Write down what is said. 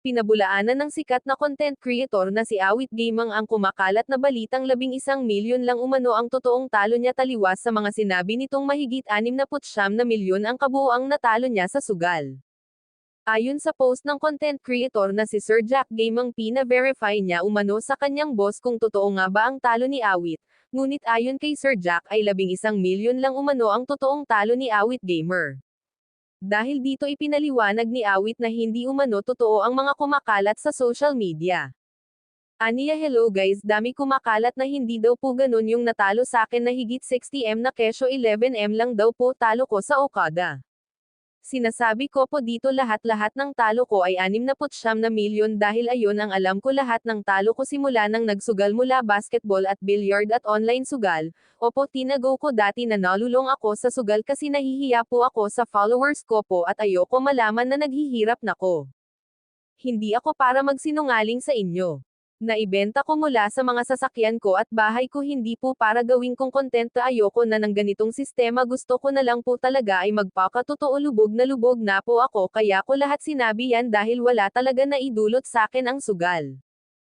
Pinabulaanan ng sikat na content creator na si Awit Gamang ang kumakalat na balitang labing isang milyon lang umano ang totoong talo niya taliwas sa mga sinabi nitong mahigit 69 na milyon ang kabuuang natalo niya sa sugal. Ayon sa post ng content creator na si Sir Jack Gamang pina-verify niya umano sa kanyang boss kung totoo nga ba ang talo ni Awit, ngunit ayon kay Sir Jack ay labing isang milyon lang umano ang totoong talo ni Awit Gamer. Dahil dito ipinaliwanag ni Awit na hindi umano totoo ang mga kumakalat sa social media. Aniya hello guys dami kumakalat na hindi daw po ganun yung natalo sa akin na higit 60M na kesyo 11M lang daw po talo ko sa Okada. Sinasabi ko po dito lahat-lahat ng talo ko ay 69 na milyon dahil ayon ang alam ko lahat ng talo ko simula nang nagsugal mula basketball at billiard at online sugal, opo tinago ko dati na nalulong ako sa sugal kasi nahihiya po ako sa followers ko po at ayoko malaman na naghihirap na ko. Hindi ako para magsinungaling sa inyo. Naibenta ko mula sa mga sasakyan ko at bahay ko. Hindi po para gawin kong content ayoko na ng ganitong sistema. Gusto ko na lang po talaga ay magpakatotoo lubog na lubog na po ako. Kaya ko lahat sinabi yan dahil wala talaga na idulot sa akin ang sugal.